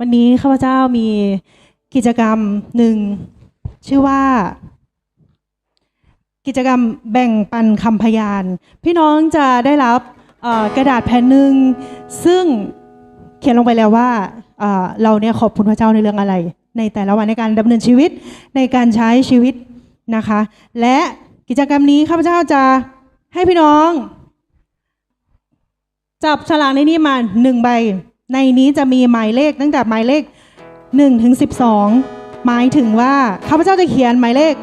วันนี้ข้าพเจ้ามีกิจกรรมหนึ่งชื่อว่า กิจกรรมแบ่งปันคำพยาน พี่น้องจะได้รับกระดาษแผ่นหนึ่งซึ่งเขียนลงไปแล้วว่าเอ่อเราเนี่ยขอบคุณพระเจ้าในเรื่องอะไร ในแต่ละวันในการดำเนินชีวิตในการใช้ชีวิตนะคะ และกิจกรรมนี้ข้าพเจ้าจะให้พี่น้อง จับฉลากในนี้มาหนึ่งใบ ในนี้จะมีหมายเลขตั้งแต่หมายเลข1ถึง12 หมายถึงว่าข้าพเจ้าจะเขียนหมายเลข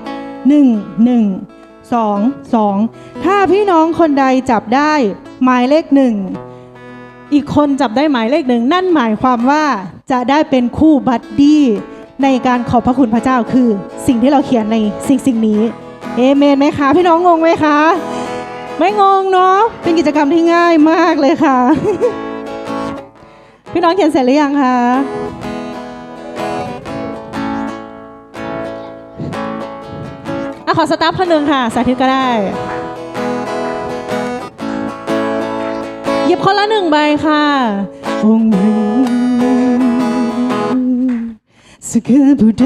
1 1 2 2 ถ้าพี่น้องคนใดจับได้หมายเลขหนึ่งอีกคนจับได้หมายเลขหนึ่งนั่นหมายความว่าจะได้เป็นคู่บัดดี้ในการขอบพระคุณพระเจ้าคือสิ่งที่เราเขียนในสิ่งสิ่งนี้เอเมนไหมคะพี่น้องงงไหมคะ ไม่งงเนาะเป็นกิจกรรมที่ง่ายมากเลยค่ะ พี่น้องเขียนเสร็จหรือยังคะอะขอสตาร์ทคนหนึ่งค่ะ สาธิตก็ได้ หยิบคนละหนึ่งใบค่ะองค์หนึ่งสคือผู้ใด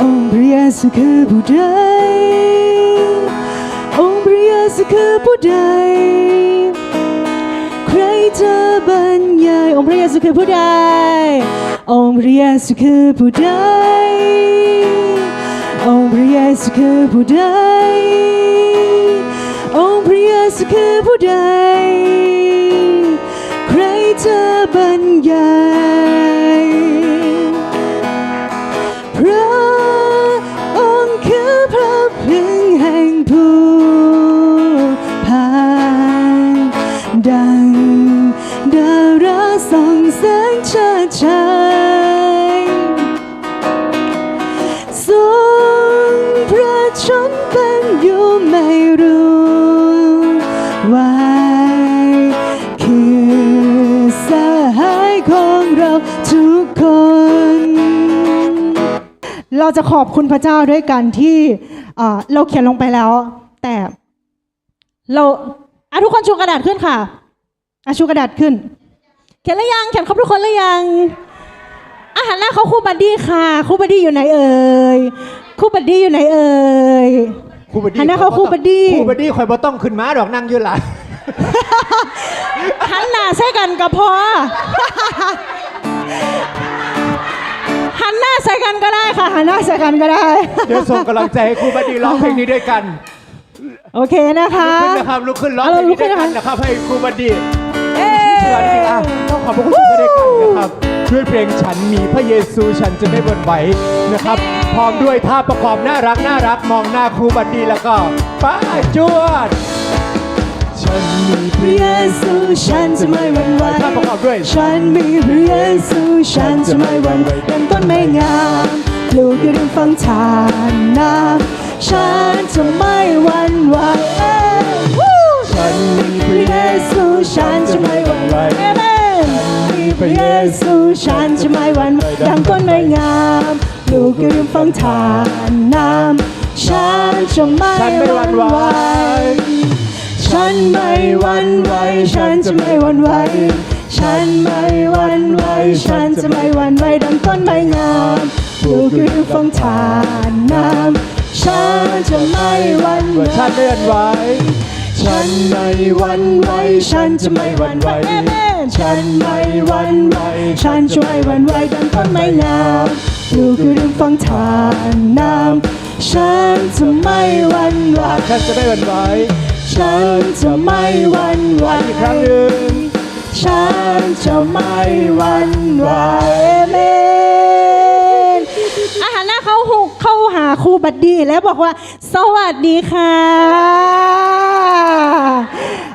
องค์พระยซูคือผู้ใดองค์พระยซูคือผู้ใดใครจะ บรรยายองค์พระเยซูคือผู้ใด องค์พระเยซูคือผู้ใด องค์พระเยซูคือผู้ใด องค์พระเยซูคือผู้ใด ใครจะบรรยายพระ เราจะขอบคุณพระเจ้าด้วยกันที่เอ่อเราเขียนลงไปแล้ว แต่เราอะทุกคนชูกระดาษขึ้นค่ะอะชูกระดาษขึ้น เขียนแล้วยังเขียนครบทุกคนแล้วยังอาหารหน้าเขาคู่บัดดี้ค่ะคู่บัดดี้อยู่ไหนเอ่ยคู่บัดดี้อยู่ไหนเอ่ยครูบดดี้หันหน้าเข้าครูบดดี้ครูบดดี้คอยบ่ต้องขึ้นม้าดอกนั่งอยืนหละหันหน้าใส่กันก็พอ หันหน้าใส่กันก็ได้ค่ะหันหน้าใส่กันก็ได้ เดี๋ยวส่งกำลังใจให้ครูบดดี้ร้องเพลงนี้ด้วยกันโอเคนะคะลุกขึ้นนะครับลุกขึ้นร้องเอาเพลเรางลุนี้กขึ้ด้วนยนะคะกันนะครับให้ครูบดดี้เอ้เชื่อจริงอะต้องขอบพระคุณครูด้วยกันนะครับด้วยเพลงฉันมีพระเยซูฉันจะไม่บนไหวนะครับ พร้อมด้วยท่าประกอบน่ารักน่ารักมองหน้าครูบดดี้แล้วก็ป้าจวด ฉันมีพพระระเยเยซูฉันจะไม่หวั่นไหวท่าประกอบด้วยฉันมีพระเยซูฉันจะไม่หวั่นไหวเป็นต้นไม่งามปลูกอยู่ริมฝั่งทานน้ำฉันจะไม่หวั่นไหวเอ้ยวู้ฉันมีพระเยซูฉันจะไม่หวั่นไหวเอเมนมีพระเยซูฉันจะไม่หวั่นไหวดังต้นไม้งามปลูกอยู่ริมฝั่งทานน้ำฉันจะไม่ฉันไม่หวั่นไหว ฉันไม่หวั่นไหว ฉันจะไม่หวั่นไหว ฉันไม่หวั่นไหว ฉันจะไม่หวั่นไหวดังต้นไม้งามปลูกอยู่ริมฝั่งทานน้ำฉันจะไม่หวั่นไหวฉันไม่หวั่นไหวฉันไม่หวั่นไหว ฉันจะไม่หวั่นไหว ฉันไม่หวั่นไหว ฉันจะไม่หวั่นไหวดังต้นไม้งามปลูกอยู่ริมฝั่งทานน้ำฉันจะไม่หวั่นไหว ฉันจะไม่หวั่นไหว ฉันจะไม่หวั่นไหวอีกครั้งหนึ่งฉันจะไม่หวั่นไหวเมนอาหารหน้าเขาหุกเข้าหาครูบัดดี้แล้วบอกว่า สวัสดีค่ะ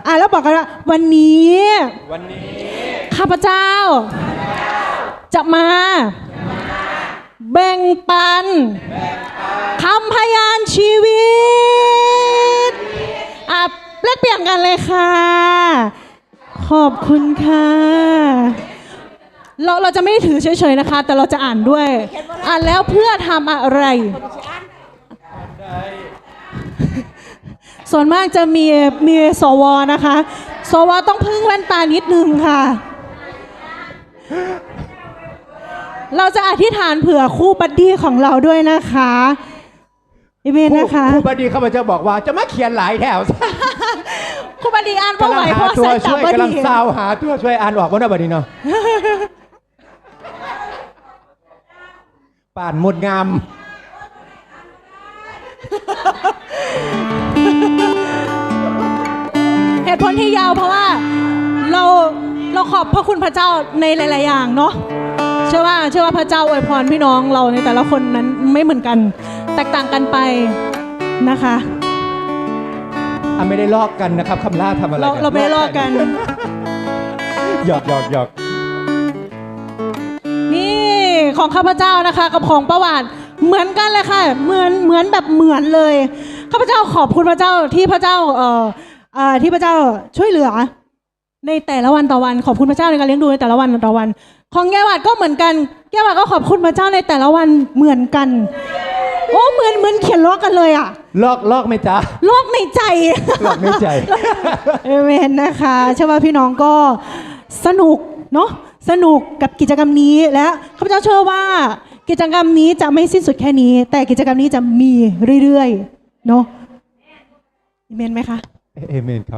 อะแล้วบอกกันว่าวันนี้วันนี้ข้าพเจ้า จะมาแบ่งปันคำพยานชีวิต เปลี่ยนกันเลยค่ะ ขอบคุณค่ะ เราเราจะไม่ได้ถือเฉยๆนะคะ แต่เราจะอ่านด้วย อ่านแล้วเพื่อทำอะไร ส่วนมากจะมีมีสวนะคะ สวต้องพึ่งแว่นตานิดนึงค่ะ เราจะอธิษฐานเผื่อคู่บัดดี้ของเราด้วยนะคะ อเมนนะคะผู้บดีข้าพเจ้าบอกว่าจะมาเขียนหลายแถวคู่บัดดี้อ่านว่ากำลัไหวงเพหาราะตัวสายตาช่วยบัดกำลังดี้ซาวหาตัวช่วยอ่านออกว่าน่าบัดนี้เนาะป่านหมดงาม เหตุผลที่ยาวเพราะว่าเราเราขอบพระคุณพระเจ้าในหลาย ๆ อย่างเนาะเชื่อว่าเชื่อว่าพระเจ้าอวยพรพี่น้องเราในแต่ละคนนั้นไม่เหมือนกัน แตกต่างกันไปนะคะอะไม่ได้ลอกกันนะครับคำล่าทำอะไรเรากันเราไม่ได้ลอกกัน หยอกหยอกหยอกนี่ของข้าพเจ้านะคะ กับของประวัติเหมือนกันเลยค่ะ เหมือนเหมือนแบบเหมือนเลยข้าพเจ้าขอบคุณพระเจ้าที่พระเจ้าเอ่อเอ่อที่พระเจ้าช่วยเหลือ ในแต่ละวันต่อวันขอบคุณพระเจ้าในการเลี้ยงดูในแต่ละวันต่อวัน ของแก้วัดก็เหมือนกัน แก้วัดก็ขอบคุณพระเจ้าในแต่ละวันเหมือนกัน โอ้เหมือนเหมือนเขียนล้อกันเลยอะลอกลอกไหมจ๊ะ โลกในใจ ลอกในใจเอเมนนะคะเชื่อว่าพี่น้องก็สนุกเนาะสนุกกับกิจกรรมนี้และข้าพเจ้าเชื่อว่า กิจกรรมนี้จะไม่สิ้นสุดแค่นี้ แต่กิจกรรมนี้จะมีเรื่อยๆเนาะเอเมนไหมคะ เอเมนครับ